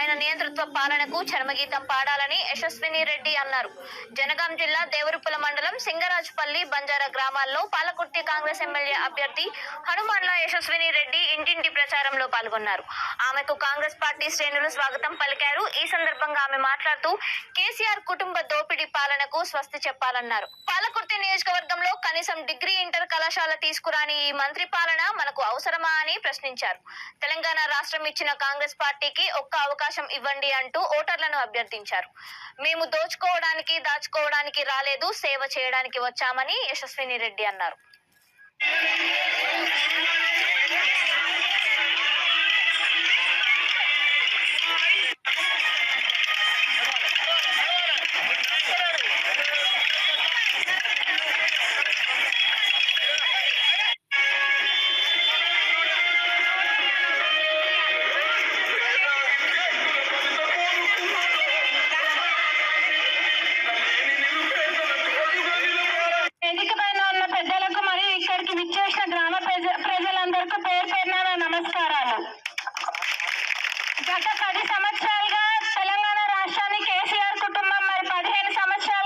ఆయన నియంతృత్వ పాలనకు చరమగీతం పాడాలని యశస్విని రెడ్డి అన్నారు. జనగాం జిల్లా దేవరుపుల మండలం సింగరాజుపల్లి బంజారా గ్రామాల్లో పాలకుర్తి కాంగ్రెస్ ఎమ్మెల్యే అభ్యర్థి హనుమాన్ల యశస్విని రెడ్డి ఇంటింటి ప్రచారంలో పాల్గొన్నారు. ఆమెకు కాంగ్రెస్ పార్టీ శ్రేణులు స్వాగతం పలికారు. ఈ సందర్భంగా ఆమె మాట్లాడుతూ కేసీఆర్ కుటుంబ దోపిడీ పాలనకు స్వస్తి చెప్పాలన్నారు. పాలకుర్తి నియోజకవర్గంలో కనీసం డిగ్రీ ఇంటర్ కళాశాల తీసుకురాని ఈ మంత్రి పాలన మనకు అవసరమా అని ప్రశ్నించారు. తెలంగాణ రాష్ట్రం ఇచ్చిన కాంగ్రెస్ పార్టీకి ఒక్క అవకాశం ఇవ్వండి అంటూ ఓటర్లను అభ్యర్థించారు. మేము దోచుకోవడానికి దాచుకోవడానికి రాలేదు సేవ చేయడానికి వచ్చామని యశస్విని రెడ్డి అన్నారు. కేసీఆర్ కుటుంబం మరి పదిహేను సంవత్సరాలుగా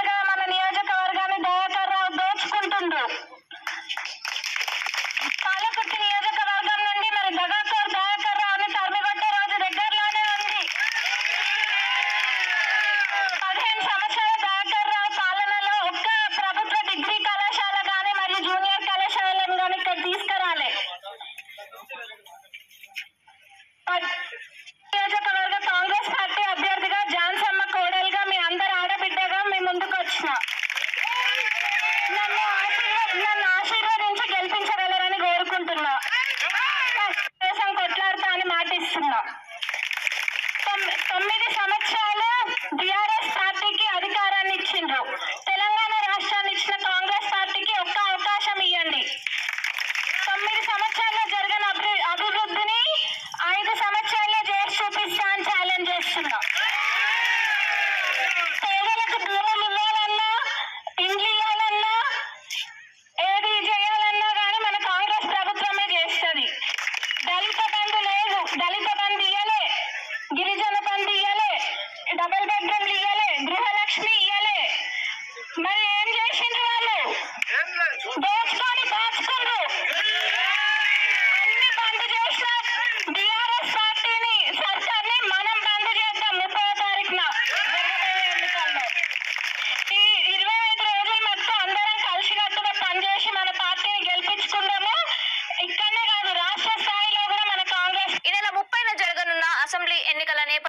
నన్ను ఆశీర్వదించి గెలిపించగలరని కోరుకుంటున్నా. కోసం కొట్లాడతా అని మాటిస్తున్నా. తొమ్మిది సంవత్సరాలు బిఆర్ఎస్ పార్టీకి అధికారాన్ని ఇచ్చిండ్రు. తెలంగాణ రాష్ట్రాన్ని ఇచ్చిన కాంగ్రెస్ పార్టీకి ఒక్క అవకాశం ఇవ్వండి తొమ్మిది సంవత్సరాల్లో జరిగిన అభివృద్ధిని ఐదు సంవత్సరాల్లో చేసి చూపిస్తా అని ఛాలెంజ్ చేస్తున్నా. గృహలక్ష్మి ఇయ్యలే మరి ఏం చేసిండ్రు వాళ్ళు దోచుకొని దాచుకుండ్రు అన్ని బంద్ చేసిన బీఆర్ఎస్ పార్టీని సర్కార్ని